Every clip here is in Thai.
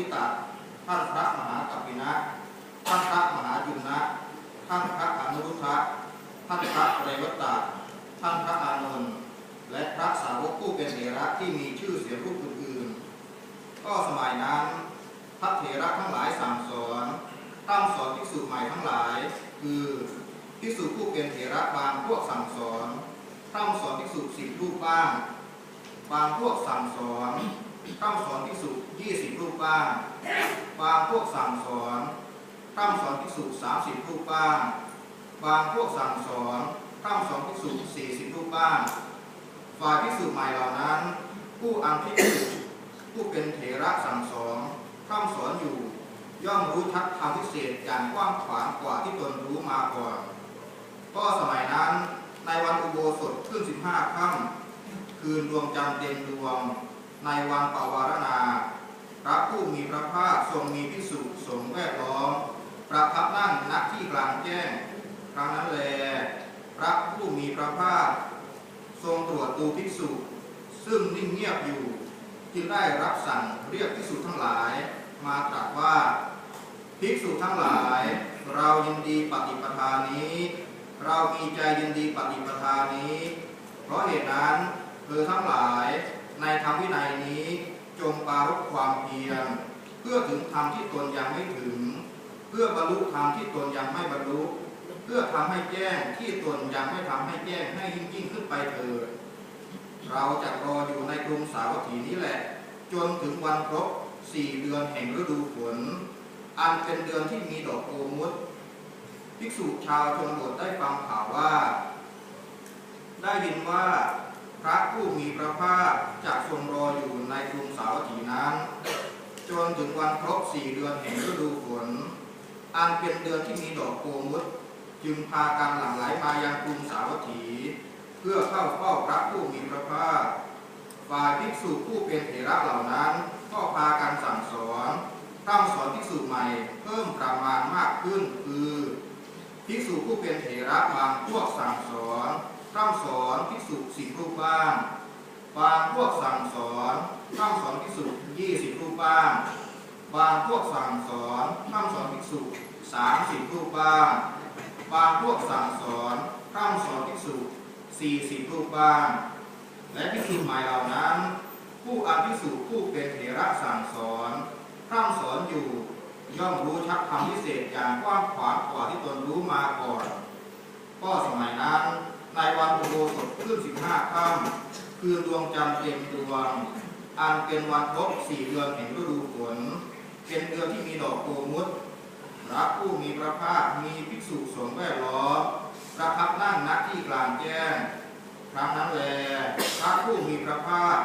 ธิตะท่านพระมหากัปปินะท่านพระมหาจุนะท่านพระอนุรุทธะท่านพระเรวตะท่านพระอานนท์และพระสาวกผู้เป็นเถระที่มีชื่อเสียงรูปอื่นๆ ก็สมัยนั้นพระเถระทั้งหลายสั่งสอนตั้งสอนภิกษุใหม่ทั้งหลาย คือภิกษุผู้เป็นเถระบางพวกสั่งสอนตั้งสอนภิกษุสิบรูปบ้าง บางพวกสั่งสอน ตั้งสอนภิกษุยี่สิบรูปบ้างบางพวกสั่งสอนตั้งสอนภิกษุสามสิบรูปบ้างบางพวกสั่งสอนตั้งสอนภิกษุสี่สิบรูปบ้างฝ่ายภิกษุใหม่เหล่านั้น ผู้อันภิกษุผู้เป็นเถระสั่งสอนตั้งสอนอยู่ ย่อมรู้ทัศธรรมพิเศษอย่างกว้างขวางกว่าที่ตนรู้มาก่อนก็สมัยนั้นในวันอุโบสถขึ้นสิบห้าค่ำคืนดวงจันทร์เต็มดวง ในวันปวารณา พระผู้มีพระภาคทรงมีพิสุสงแวดล้อม ประทับนั่งณที่กลางแจ้ง ครั้งนั้นแล พระผู้มีพระภาค ทรงตรวจดูภิกษุ ซึ่งนิ่งเงียบอยู่จึงได้รับสั่งเรียกภิกษุทั้งหลาย มาตรัสว่าภิกษุทั้งหลาย เรายินดีปฏิปทานี้ เรามีใจยินดีปฏิปทานี้ เพราะเหตุนั้นเธอทั้งหลาย ในธรรมวินัยนี้จงปารภความเพียรเพื่อถึงธรรมที่ตนยังไม่ถึง เพื่อบรรลุธรรมที่ตนยังไม่บรรลุ เพื่อทำให้แจ้งที่ตนยังไม่ทำให้แจ้งให้ยิ่งยิ่งขึ้นไปเถิดเราจะรออยู่ในกรุงสาวัตถีนี้แหละ จนถึงวันครบสี่เดือนแห่งฤดูฝนอันเป็นเดือนที่มีดอกโอมุตภิกษุชาวชนบทได้ฟังข่าวว่า ได้ยินว่า พระผู้มีพระภาคจะทรงรออยู่ในกรุงสาวัตถีนั้น จนถึงวันครบสี่เดือนแห่งฤดูฝน อันเป็นเดือนที่มีดอกโกมุตจึงพากันหลั่งไหลมายังกรุงสาวัตถี เพื่อเข้าเฝ้าพระผู้มีพระภาคฝ่ายภิกษุผู้เป็นเถระเหล่านั้นก็พากันสั่งสอนตั้งสอนภิกษุใหม่เพิ่มประมาณมากขึ้นคือภิกษุผู้เป็นเถระบางพวกสั่งสอน ตั้งสอนภิกษุสิบรูปบ้างบางพวกสั่งสอนตั้งสอนภิกษุยี่สิบรูปบ้างบางพวกสั่งสอนตั้งสอนภิกษุสามสิบรูปบ้างบางพวกสั่งสอนตั้งสอนภิกษุสี่สิบรูปบ้างและภิกษุใหม่เหล่านั้น ผู้อาภิกษุผู้เป็นเถระสั่งสอนพร่ำสอนอยู่ ย่อมรู้ชักธรรมพิเศษอย่างกว้างขวางกว่าที่ตนรู้มาก่อน ก็สมัยนั้น ในวันอุโบสถขึ้นสิบห้าค่ำคืนดวงจันทร์เต็มดวง อันเป็นวันครบสี่เดือนแห่งฤดูฝน เป็นเดือนที่มีดอกโกมุตพระผู้มีพระภาคมีภิกษุสงฆ์แวดล้อมประทับนั่งณที่กลางแจ้งครั้งนั้นแลพระผู้มีพระภาค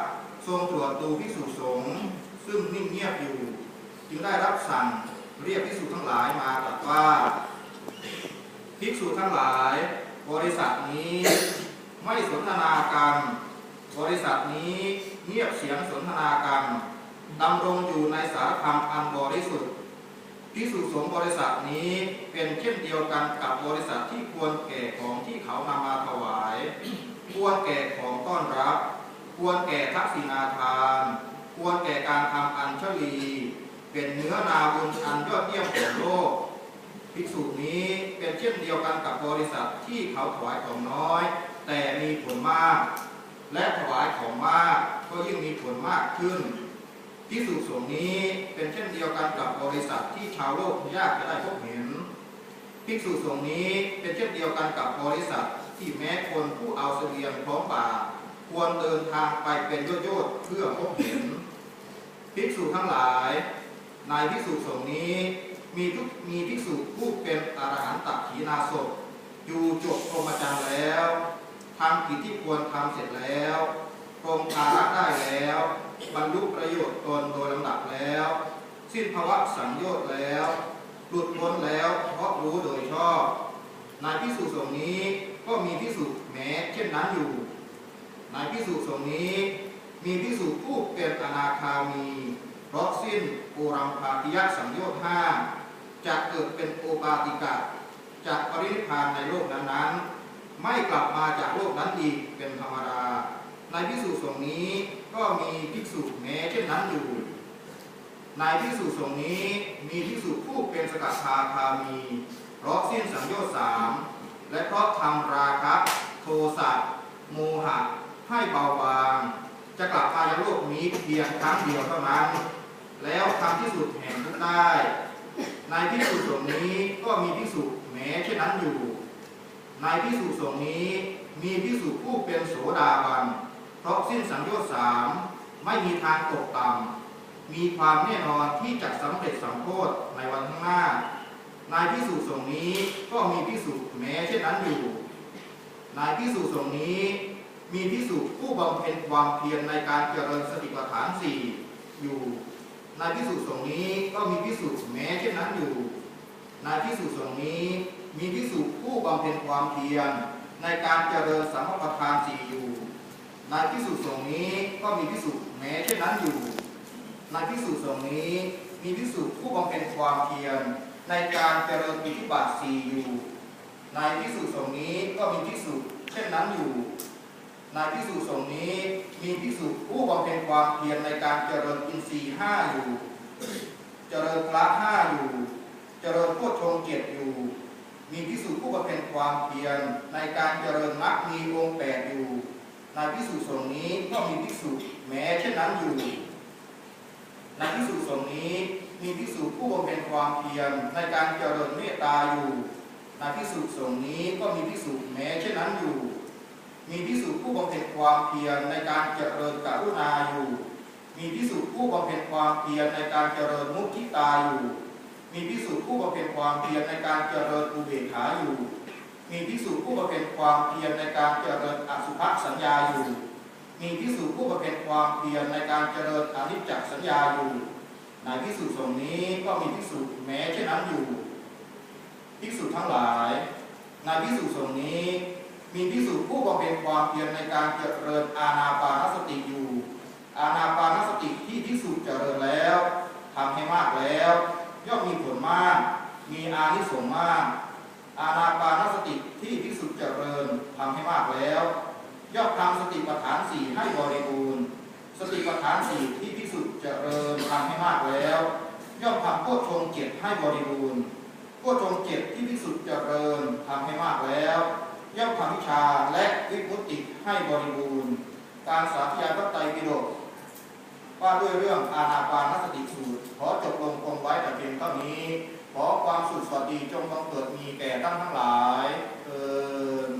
ทรงตรวจดูภิกษุสงฆ์ซึ่งนิ่งเงียบอยู่ จึงได้รับสั่งเรียกภิกษุทั้งหลายมาตรัสว่าภิกษุทั้งหลาย บริษัทนี้ไม่สนทนากัน บริษัทนี้เงียบเสียงสนทนากันดำรงอยู่ในสารธรรมอันบริสุทธิ์ภิกษุสงบริษัทนี้เป็นเช่นเดียวกันกับบริษัทที่ควรแก่ของที่เขานำมาถวาย ควรแก่ของต้อนรับ ควรแก่ทักษิณาทาน ควรแก่การทำอัญชลี เป็นเนื้อนาบุญอันยอดเยี่ยมของโลก ภิกษุนี้เป็นเช่นเดียวกันกับบริษัทที่เขาถวายของน้อย แต่มีผลมาก และถวายของมากก็ยิ่งมีผลมากขึ้นภิกษุสงฆ์นี้เป็นเช่นเดียวกันกับบริษัทที่ชาวโลกยากจะได้พบเห็นภิกษุสงฆ์นี้เป็นเช่นเดียวกันกับบริษัทที่แม้คนผู้เอาเสบียงพร้อมป่าควรเดินทางไปเป็นโยชน์เพื่อพบเห็นภิกษุทั้งหลายในภิกษุสงฆ์นี้ มีทุกมีภิกษุผู้เป็นอรหันตขีนาศพอยู่จบพรหมจรรย์แล้วทำกิจที่ควรทำเสร็จแล้วปรงภาระได้แล้ว บรรลุประโยชน์ตนโดยลำดับแล้ว สิ้นภาวะสังโยชน์แล้วหลุดพ้นแล้วเพราะรู้โดยชอบในพิสุสงนี้ก็มีพิสุแม้เช่นนั้นอยู่ในพิสุสงนี้ มีพิสุผู้เป็นอนาคามี เพราะสิ้นโอรัมภาติยะสังโยชน์ห้า จะเกิดเป็นโอปาติกะจากปรินิพานในโลกนั้นๆ ไม่กลับมาจากโลกนั้นอีกเป็นธรรมดา ในพิสุสงนี้ก็มีภิกษุแม้เช่นนั้นอยู่พนพิสุสงนี้มีพิสุผู้เป็นสกัดทาคามี เพราะสิ้นสังโยชน์สามและเพราะทำราคะโทสะโมหะให้เบาบาง จะกลับมายโลกนี้เพียงครั้งเดียวเท่านั้น แล้วทำที่สุดแห่งทุกได้ ในพิสุสงนี้ก็มีพิสุแม้เช่นนั้นอยู่ ในพิสุสงนี้มีพิสุผู้เป็นโสดาบัน เพราะสิ้นสังโยชน์สามไม่มีทางตกต่ำมีความแน่นอนที่จะสำเร็จสัมโพธในวันข้างหน้า นายพิสุสงนี้ก็มีพิสุแม้เช่นนั้นอยู่ นายพิสุสงนี้มีพิสุผู้บำเพ็ญความเพียรในการเจริญสติปัฏฐานสี่อยู่ นายพิสุสงนี้ก็มีพิสุแม้เช่นนั้นอยู่ นายพิสุสงนี้มีพิสุผู้บำเพ็ญความเพียรในการเจริญสัมมาประธานสี่อยู่ นายพิสุสงนี้ก็มีพิสุแม้เช่นนั้นอยู่ นายพิสุสงนี้มีพิสุผู้บำเพ็ญความเพียรในการเจริญอิทธิบาทสี่อยู่ นายพิสุสงนี้ก็มีพิสุเช่นนั้นอยู่ ในพิสุสงนี้มีพิสุผู้บำเพ็ญความเพียรในการเจริญอินทรีย์ห้าอยู่ เจริญพระห้าอยู่ เจริญโพชฌงค์เจ็ดอยู่ มีพิสุผู้บำเพ็ญความเพียรในการเจริญมรรคมีองค์แปดอยู่ในพิสุสงนี้ก็มีพิสุแม้เช่นนั้นอยู่ในพิสุสงนี้มีพิสุผู้บำเพ็ญความเพียรในการเจริญเมตตาอยู่ในพิสุสงนี้ก็มีพิสุแม้เช่นนั้นอยู่ มีพิสุผู้บำเพ็ญความเพียรในการเจริญกรุณาอยู่ มีพิสุผู้บำเพ็ญความเพียรในการเจริญมุทิตาอยู่ มีพิสุผู้บำเพ็ญความเพียรในการเจริญอุเบกขาอยู่ มีพิสุผู้บำเพ็ญความเพียรในการเจริญอสุภสัญญาอยู่ มีพิสุผู้บำเพ็ญความเพียรในการเจริญอนิจจสัญญาอยู่ในพิสุสงฆ์นี้ก็มีพิสุแม้เช่นนั้นอยู่พิสุทั้งหลายในพิสุสงฆ์นี้ มีพิสุผู้บำเพ็ญความเพียรในการเจริญอาณาปานสติอยู่ อาณาปานสติที่พิสุเจริญแล้วทำให้มากแล้ว ย่อมมีผลมาก มีอานิสงส์มาก อาณาปานสติที่พิสุเจริญทำให้มากแล้ว ย่อมทำสติปัฏฐานสี่ให้บริบูรณ์ สติปัฏฐานสี่ที่พิสุเจริญทำให้มากแล้ว ย่อมทำโพชงเจ็ดให้บริบูรณ์โพชงเจ็ดที่พิสุเจริญทำให้มากแล้ว ย่อมทำวิชาและวิมุตติให้บริบูรณ์ การสาธยายพระไตรปิฎกว่าด้วยเรื่องอาณาปานสติสูตร ขอจบลงคงไว้แต่เพียงเท่านี้ ขอความสุขสวัสดีจงบังเกิดมีแก่ท่านทั้งหลายเอิน